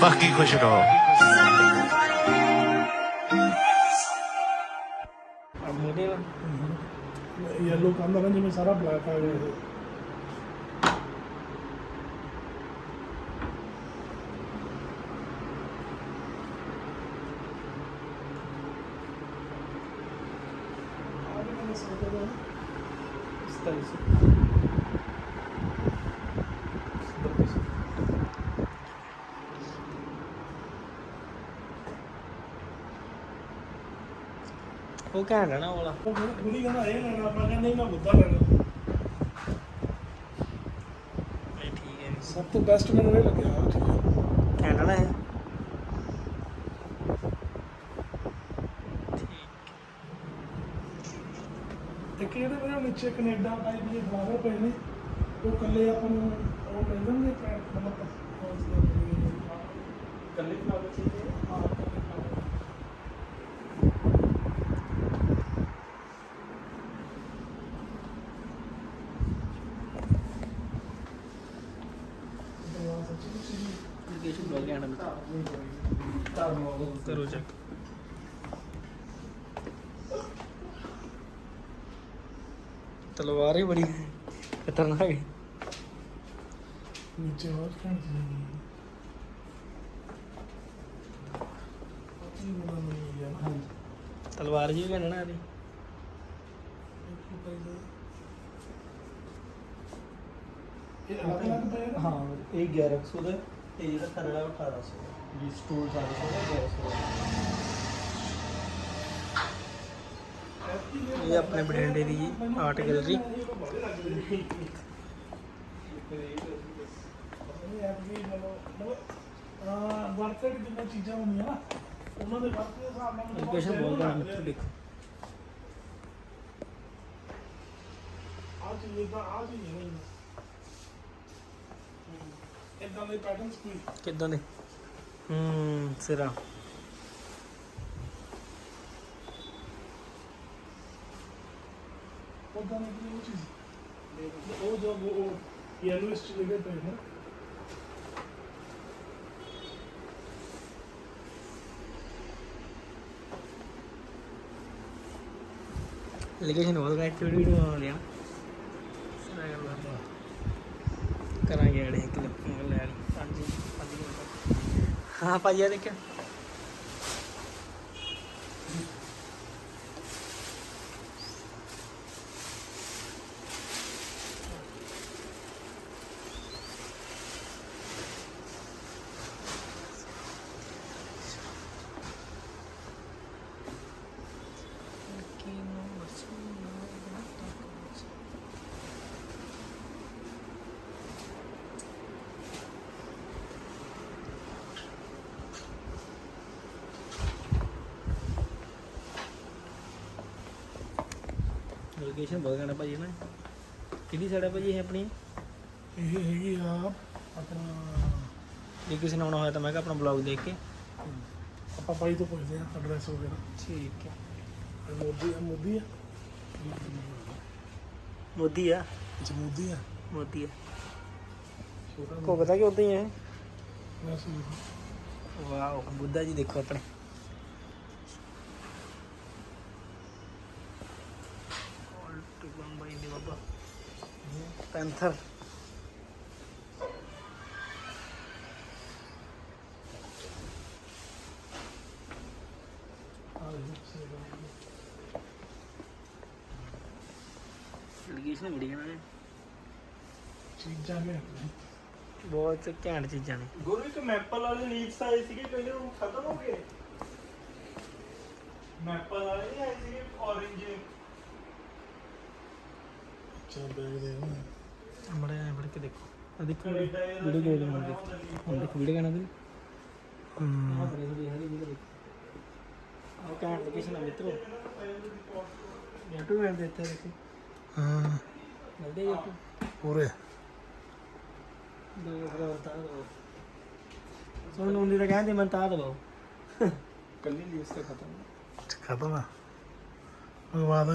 ਬਾਕੀ ਖੁਸ਼ ਰਹੋ ਯੈਲੋ ਕੰਦਾ ਨਾ ਜਿਵੇਂ ਸਾਰਾ ਬਲੈਕ ਆ ਗਿਆ ਇਹ ਉਹ ਘੈਂਟ ਹੈ ਨਾ ਉਹ ਵਾਲਾ। ਉਹ ਕੁੜੀ ਕਹਿੰਦਾ ਇਹ ਲੈਣਾ ਆਪਾਂ ਕਹਿੰਦੇ ਨਹੀਂ ਮੈਂ ਬੁੱਧਾ ਲੈਣਾ। ਨਹੀਂ ਠੀਕ ਹੈ। ਸਭ ਤੋਂ ਬੈਸਟ ਮੈਨੂੰ ਇਹ ਲੱਗਿਆ ਆਹ ਚੀਜ਼। ਘੈਂਟ ਹੈ ਨਾ ਇਹ। ਇੱਕ ਇਹਦੇ ਵਿੱਚ ਨੀਚੇ ਕੈਨੇਡਾ ਟਾਈਪ ਦੇ ਫਲਾਵਰ ਪਏ ਨੇ ਉਹ ਕੱਲੇ ਆਪਾਂ ਨੂੰ ਉਹ ਮਿਲ ਜਾਣਗੇ ਮਤਲਬ ਕੱਲੇ ਫਲਾਵਰ ਚਾਹੀਦੇ ਹਾਂ ਕੱਲੇ flower। ਦਰਵਾਜ਼ਾ ਸੱਚੀ ਕੁਛ ਨਹੀਂ ਲੋਕੇਸ਼ਨ ਬਹੁਤ ਘੈਂਟ ਹੈ ਧੰਨਵਾਦ ਕਰੋ ਚੈੱਕ ਤਲਵਾਰ ਹੀ ਬੜੀ ਖਤਰਨਾਕ ਹੈ। ਨੀਚੇ ਹੋਰ ਬਣਾ ਨਹੀਂ ਤਲਵਾਰ ਜੀ ਵੀ ਨਾ ਇਹਦੀ। ਇਹ ਅਲੱਗ ਹਾਂ ਇਹ 1100 ਦਾ ਤੇ ਜਿਹੜਾ ਥੱਲੇ ਵਾਲਾ 1800 ਦਾ ਜੀ ਸਟੋਲ 400 ਦਾ 1100 ਦਾ ਇਹ ਆਪਣੇ ਬਠਿੰਡੇ ਦੀ ਜੀ ਆਰਟ ਗੈਲਰੀ ਵਰਤਕ ਜਿੰਨਾ ਚੀਜ਼ਾਂ ਹੁੰਦੀਆਂ ਨਾ ਉਹਨਾਂ ਦੇ ਵਰਤ ਦੇ ਹਿਸਾਬ ਨਾਲ ਮੈਨੂੰ ਲੋਕੇਸ਼ਨ ਬਹੁਤ ਘੈਂਟ ਹੈ ਦੇਖੋ ਆ ਚੀਜ਼ ਦਾ ਆ ਚੀਜ਼ ਨਹੀਂ ਇਦਾਂ ਦੇ ਪੈਟਰਨਸ ਕੋਈ ਕਿੱਦਾਂ ਦੇ? ਹੂੰ ਸਿਰਾ। ਉਦਾਂ ਦੀ ਕੋਈ ਉਹ ਚੀਜ਼? ਉਹ ਜੋ ਉਹ ਯੈਲੋਇਸ਼ ਲਿਖੇ ਪਏ ਨੇ। ਲੋਕੇਸ਼ਨ ਬਹੁਤ ਘੈਂਟ ਵੀਡੀਓ ਬਣਾ ਲਿਆ ਸਿਰਾ ਗੱਲ ਆ। ਕਰਾਂਗੇ ਅੜੇ ਕਲਿੱਪ ਲੈ ਲਈ। ਹਾਂਜੀ ਹਾਂਜੀ। ਹਾਂ ਭਾਜੀ ਆ ਦੇਖਿਆ ਲੋਕੇਸ਼ਨ ਬਹੁਤ ਹੈ ਭਾਜੀ ਨਾ? ਕਿਹਦੀ ਸਾਈਡ ਹੈ ਭਾਜੀ ਇਹ ਆਪਣੀ? ਇਹ ਹੈਗੀ ਆ ਆਪਣਾ ਜੇ ਕਿਸੇ ਨੇ ਆਉਣਾ ਹੋਇਆ ਤਾਂ ਮੈਂ ਕਿਹਾ ਆਪਣਾ ਬਲੌਗ ਦੇਖ ਕੇ। ਆਪਾਂ ਬਾਈ ਤੋਂ ਪੁੱਛਦੇ ਆ ਐਡਰੈਸ ਵਗੈਰਾ। ਠੀਕ ਹੈ। ਇਹ ਮੋਦੀ ਆ ਮੋਦੀ ਆ? ਮੋਦੀ ਆ? ਅੱਛਾ ਮੋਦੀ ਆ? ਮੋਦੀ ਆ। ਛੋਟਾ ਕੋ ਪਤਾ ਕਿ ਉਦਾਂ ਹੀ ਹੈ? ਹੀ। ਵਾਓ ਬੁੱਧਾ ਜੀ ਦੇਖੋ ਆਪਣੇ ਆਲਟੂ ਬੰਬਾਈ ਦੇ ਬਾਬਾ ਪੈਂਥਰ ਆ ਦੇਖੋ, ਸੇਵਾ। ਲੋਕੇਸ਼ਨ ਬੜੀ ਹੈ ਚੀਜ਼ਾਂ ਨੇ ਬਹੁਤ ਘੈਂਟ ਚੀਜ਼ਾਂ ਨੇ ਗੁਰੂ ਇੱਕ ਮੈਪਲ ਵਾਲੇ ਲੀਵਸ ਆਏ ਸੀਗੇ ਕਹਿੰਦੇ ਉਹ ਖਤਮ ਹੋ ਗਏ ਮੈਪਲ ਵਾਲੇ ਨਹੀਂ ਆਏ ਸੀਗੇ orange ਚੱਲ ਬੈਗ ਦੇ ਨਾ ਬੜੇ ਐ ਫੜ ਕੇ ਦੇਖੋ ਆ ਦੇਖੋ ਕੈਨੇਡਾ ਇਹਦਾ ਵੀਡੀਓ ਕਿਹੜੀ ਨਵਾਂ ਬਣਾਉਂਦੇ ਹੁੰਦਾ ਸੀ। ਹੁਣ ਦੇਖੋ ਵੀਡੀਓ ਕਹਿਣਾ ਤੇ ਹੂੰ हाँ, ਆ ਘੈਂਟ ਲੋਕੇਸ਼ਨ ਆ ਮਿੱਤਰੋ ਯੂਟਿਊਬ ਤੇ ਇੱਥੇ ਦੇਖੋ ਹਾਂ ਮਿਲਦੇ ਯੂਟਿਊਬ ਪੂਰੇ ਦੋ ਫਰੋਰ ਤਾਂ ਦੋ ਸੁਣ ਹੁੰਦੀ ਤਾਂ ਕਹਿੰਦੇ ਮੈਂ ਤਾਂ ਦਵਾਓ ਕੱਲੀ ਲੀਵਸ ਤੇ ਖਤਮ ਖਤਮ ਆ ਮੰਗਵਾ ਦੋ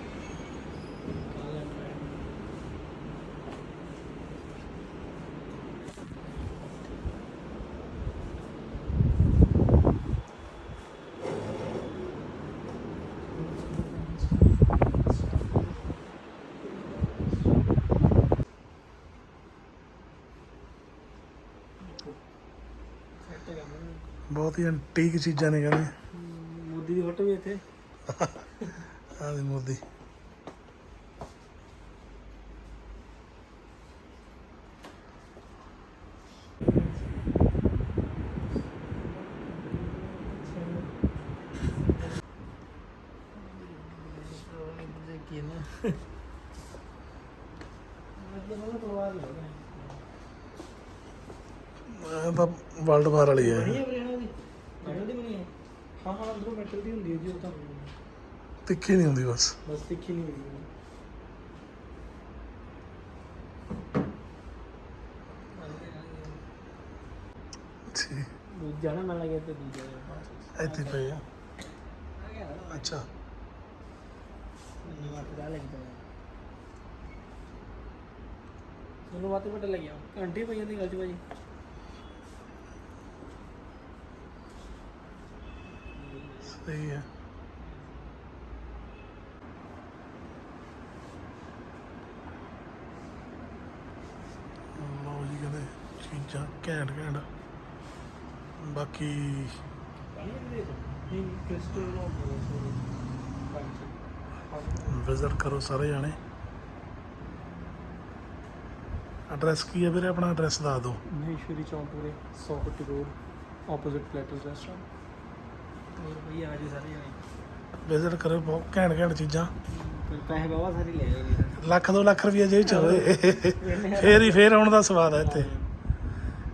ਬਹੁਤ ਹੀ ਐਂਟੀਕ ਚੀਜ਼ਾਂ ਨੇ ਕਹਿੰਦੇ। ਮੋਦੀ ਦੀ ਫੋਟੋ ਵੀ ਇੱਥੇ। ਆਹ ਦੀ ਮੋਦੀ। ਵਰਲਡ ਵਾਰ ਵਾਲੀ ਹੈ ਬਣੀ ਹੈ ਬਰੇਣਾ ਦੀ ਮੈਟਲ ਦੀ ਬਣੀ ਹੈ ਹਾਂ ਹਾਂ ਅੰਦਰੋਂ ਮੈਟਲ ਦੀ ਹੁੰਦੀ ਤਾਂ ਤਿੱਖੀ ਨਹੀਂ ਹੁੰਦੀ ਬਸ। ਬਸ ਤਿੱਖੀ ਨਹੀਂ ਹੁੰਦੀ। ਜੀ ਦੂਜਾ ਨਾ ਮੈਂ ਲੱਗਿਆ ਤੇ ਦੂਜਾ। ਇੱਥੇ ਪਏ ਆ। ਅੱਛਾ। ਮੈਨੂੰ ਵਾਟ ਦਾ ਲੱਗਦਾ ਮੈਨੂੰ ਵਾਤੇ ਪਤਾ ਲੱਗਿਆ ਘੰਟੇ ਪਈ ਜਾਂਦੀ ਗੱਲ ਚ ਭਾਜੀ। ਸਹੀ ਹੈ ਲਓ ਜੀ ਕਹਿੰਦੇ ਚੀਜ਼ਾਂ ਘੈਂਟ ਘੈਂਟ। ਬਾਕੀ ਵਿਜ਼ਿਟ ਕਰੋ ਸਾਰੇ ਜਾਣੇ। ਐਡਰੈਸ ਕੀ ਹੈ ਵੀਰੇ? ਆਪਣਾ ਐਡਰੈਸ ਦੱਸ ਦਿਓ। ਮਹੇਸ਼ਵਰੀ ਚੌਂਕ ਵੀਰੇ 100 foot road opposite platters restaurant ਹੋਰ ਭਈ ਆ ਜੀ ਸਾਰੇ ਆਏ ਵਿਜ਼ਿਟ ਕਰੋ ਬਹੁਤ ਘੈਂਟ ਘੈਂਟ ਚੀਜ਼ਾਂ। ਫਿਰ ਪੈਸੇ ਬਾਬਾ ਸਾਰੇ ਲੈ ਆਏ ਜੀ। ਲੱਖ ਦੋ ਲੱਖ ਰੁਪਏ ਜੇਬ ਚ ਹੋਵੇ ਫੇਰ ਹੀ ਫੇਰ ਆਉਣ ਦਾ ਸਵਾਦ ਹੈ ਇੱਥੇ।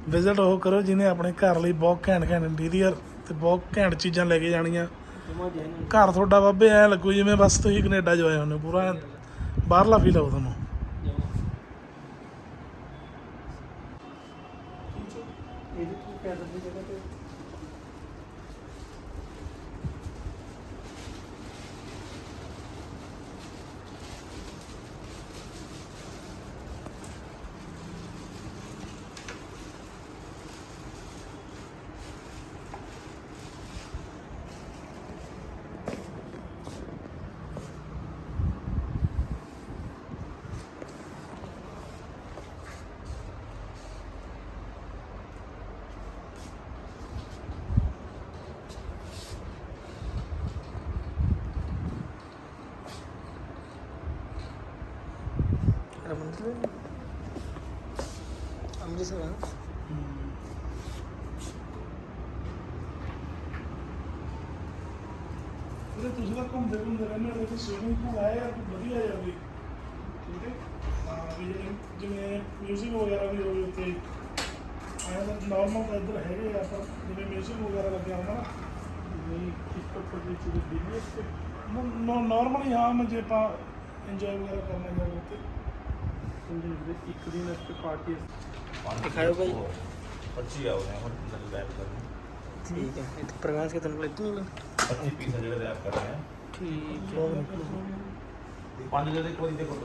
ਵਿਜ਼ਿਟ ਉਹ ਕਰੋ ਜਿਹਨੇ ਆਪਣੇ ਘਰ ਲਈ ਬਹੁਤ ਘੈਂਟ ਘੈਂਟ ਇੰਟੀਰੀਅਰ ਤੇ ਬਹੁਤ ਘੈਂਟ ਚੀਜ਼ਾਂ ਲੈ ਕੇ ਜਾਣੀਆਂ। ਘਰ ਤੁਹਾਡਾ ਬਾਬੇ ਐ ਲੱਗੂ ਜਿਵੇਂ ਬਸ ਤੁਸੀਂ ਕੈਨੇਡਾ ਜੋ ਆਏ ਹੁੰਦੇ ਪੂਰਾ ਬਾਹਰਲਾ ਫੀਲ ਆਉ ਤੁਹਾਨੂੰ। ਇਹਦੇ ਤੋਂ ਕਿਆ ਦੀ ਜਗ੍ਹਾ ਤੇ ਰਮਨ ਅੰਮ੍ਰਿਤਸਰ ਆ। ਉਹਦੇ ਤੁਸੀਂ ਤਾਂ ਘੁੰਮਦੇ ਘੁੰਮਦੇ ਰਹਿੰਦੇ ਹੋ ਤੇ ਸਵਿਮਿੰਗ ਪੂਲ ਆਇਆ ਯਾਰ ਕੋਈ ਵਧੀਆ ਜਿਹਾ ਵੀ। ਠੀਕ ਹੈ? ਹਾਂ ਵੀ ਜਿਵੇਂ- ਜਿਵੇਂ ਮਿਊਜ਼ਿਕ ਵਗੈਰਾ ਵੀ ਹੋਵੇ ਉੱਥੇ। ਆਇਆ ਤਾਂ ਨਾਰਮਲ ਤਾਂ ਇੱਧਰ ਹੈਗੇ ਆ ਪਰ ਜਿਵੇਂ ਮਿਊਜ਼ਿਕ ਵਗੈਰਾ ਲੱਗਿਆ ਹੋਣਾ ਨਾ। ਨਹੀਂ ਇਸ ਤੋਂ ਦੀ ਬਿਜ਼ਨਸ ਤੇ ਨਾਰਮਲੀ ਹਾਂ ਮੈਂ ਜੇ ਆਪਾਂ ਇੰਜੋਏ ਵਗੈਰਾ ਕਰਨਾ ਜਾਵੇ ਵੀਰੇ ਇੱਕ ਦਿਨ ਇਸ ਪਾਰਟੀ ਦਿਖਾਓ ਭਾਈ। ਪੱਚੀ ਆਉ ਨੇ ਹੁਣ ਨਲ ਲੈਬ ਕਰ ਠੀਕ ਹੈ ਇੱਥੇ ਪ੍ਰਕਾਸ਼ ਕੇ ਤੁਹਾਨੂੰ ਲੱਗੂ ਨਾ 25 ਪੀਸ ਜਿਹੜੇ ਲੈਬ ਕਰ ਰਹੇ ਆ। ਠੀਕ ਪੰਜ ਜਿਹੜੇ ਕੋਈ ਦੇਖੋ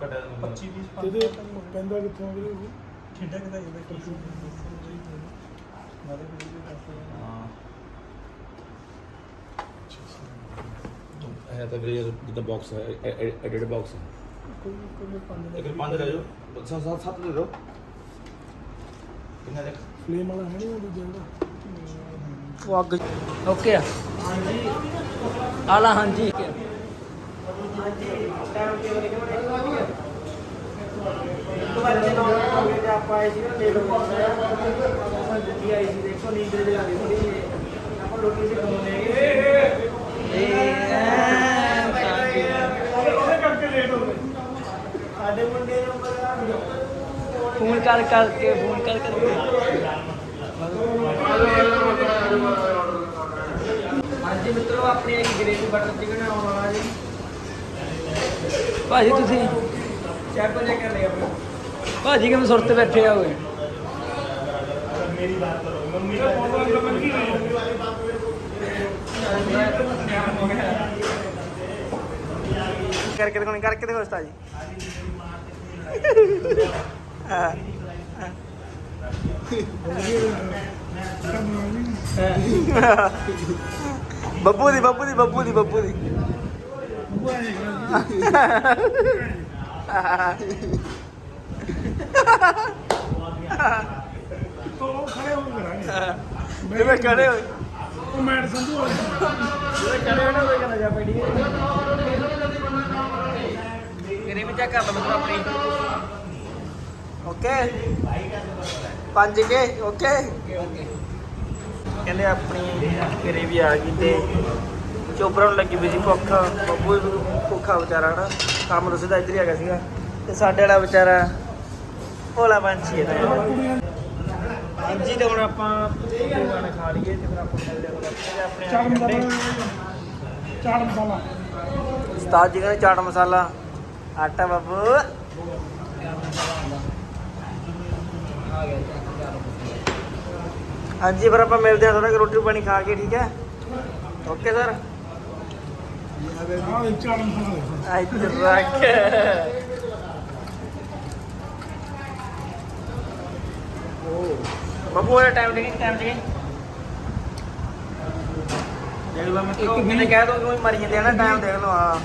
ਕਟਾ 25 20 ਤੇ ਪੈਂਦਾ ਕਿੱਥੋਂ ਵੀਰੇ ਉਹ? ਖੇਡਾਂ ਕਿਦਾ ਇਹਦਾ ਕੀ ਮਾਰੇ ਵੀ ਹਾਂ। ਹੈ ਤਾਂ ਵੀਰੇ ਜਿੱਦਾਂ ਬਾਕਸ ਹੈ ਐਡਿਟ ਬਾਕਸ ਹੈ। ਕੋਈ ਕੋਈ ਪੰਜ ਇੱਕ ਪੰਜ ਲੈ ਜਾਓ। ਸੱਤ ਸੱਤ ਸੱਤ ਦੇ ਦਿਓ। ਕਿੰਨਾ ਦੇਖ ਫਲੇਮ ਵਾਲਾ ਹੈ ਨਹੀਂ ਉਹ ਦੂਜਾ ਜਿਹੜਾ? ਉਹ ਅੱਗ ਓਕੇ ਆ। ਹਾਂਜੀ। ਆਲਾ ਹਾਂਜੀ। ਆਪਾਂ ਆਏ ਸੀ ਨਾ ਲੇਟ ਹੋ ਗਿਆ ਆਪਾਂ ਦੁੱਖੀ ਆਈ ਸੀ ਦੇਖੋ ਨੀਂਦ ਦੇ ਲੱਗੀ ਥੋੜੀ ਆਪਾਂ ਰੋਟੀ ਸੇ ਖਾਣੇ ਉਹਦੇ ਕਰਕੇ ਲੇਟ ਹੋ ਗਏ ਸਾਡੇ ਮੁੰਡੇ ਨੂੰ ਫੋਨ ਕਰ ਕਰਕੇ ਫੋਨ ਕਰ ਕਰਕੇ ਹਾਂਜੀ ਮਿੱਤਰੋ ਆਪਣੀ ਇੱਕ ਗ੍ਰੇਵੀ ਬਟਰ ਚਿਕਨ ਆਉਣ ਵਾਲਾ ਜੀ। ਭਾਜੀ ਤੁਸੀਂ? ਚੈੱਕ ਚੈੱਕ ਕਰ ਲਿਆ ਆਪਣਾ। ਭਾਜੀ ਕਿਵੇਂ ਸੁਰਤ ਤੇ ਬੈਠੇ ਆ ਓਏ? ਮੇਰੀ ਬਾਤ ਕਰੋ ਮੰਮੀ ਅੰਦਰ ਲੱਗੀ ਹੋਈ ਹੈ ਕਰਕੇ ਦਿਖਾਉਣੀ ਕਰਕੇ ਦਿਖਾਓ ਉਸਤਾਦ ਜੀ। ਹਾਂ ਬੱਬੂ ਦੀ ਬੱਬੂ ਦੀ ਬੱਬੂ ਦੀ ਬੱਬੂ ਦੀ ਉਹ ਖੜੇ ਹੋ ਕਰਾਂਗੇ ਜਿਵੇਂ ਕੜੇ ਹੋਏ ਉਹ ਮੈਟ ਸੰਧੂ ਵਾਲੇ ਕੜੇ ਹੋਏ ਨਾ ਉਹ ਕਹਿੰਦਾ ਜਾ ਪੈੜੀ ਕਰੇ ਵੀ ਚੈੱਕ ਕਰ ਲਓ ਮਤਲਬ ਆਪਣੀ ਓਕੇ ਪੰਜ ਕੇ ਓਕੇ ਕਹਿੰਦੇ ਆਪਣੀ ਘਰੇ ਵੀ ਆ ਗਈ ਤੇ ਚੋਬਰਾਂ ਨੂੰ ਲੱਗੀ ਵੀ ਸੀ ਭੁੱਖ। ਬੱਬੂ ਵੀ ਭੁੱਖਾ ਵਿਚਾਰਾ ਨਾ ਕੰਮ ਤੋਂ ਸਿੱਧਾ ਇੱਧਰ ਹੀ ਆ ਗਿਆ ਸੀਗਾ। ਤੇ ਸਾਡੇ ਵਾਲਾ ਵਿਚਾਰਾ ਭੋਲਾ ਪੰਛੀ ਹੈ। ਤਾਂ ਹਾਂਜੀ ਤੇ ਹੁਣ ਆਪਾਂ ਗਾਣੇ ਖਾ ਲਈਏ ਤੇ ਫਿਰ ਆਪਾਂ ਮਿਲਦੇ ਚਾਟ ਆਪਣੇ ਮਸਾਲਾ। ਚਾਟ ਮਸਾਲਾ। ਉਸਤਾਦ ਜੀ ਕਹਿੰਦੇ ਚਾਟ ਮਸਾਲਾ। ਆਟਾ ਬਾਬੂ। ਹਾਂਜੀ ਫਿਰ ਆਪਾਂ ਮਿਲਦੇ ਹਾਂ ਥੋੜਾ ਰੋਟੀ ਪਾਣੀ ਖਾ ਕੇ ਠੀਕ ਹੈ? Okay sir. ਇੱਧਰ ਰੱਖ ਬਾਬੂ ਇਹ ਟਾਈਮ ਦੇਖੀ ਟਾਈਮ ਦੇਖੀ? ਦੇਖ ਲਓ ਮੈਂ ਕਿਹਾ ਕਹਿ ਦੋ ਕਿ ਮਰੀ ਜਾਂਦੇ ਆ ਨਾ ਟਾਈਮ ਦੇਖ ਲਓ ਹਾਂ।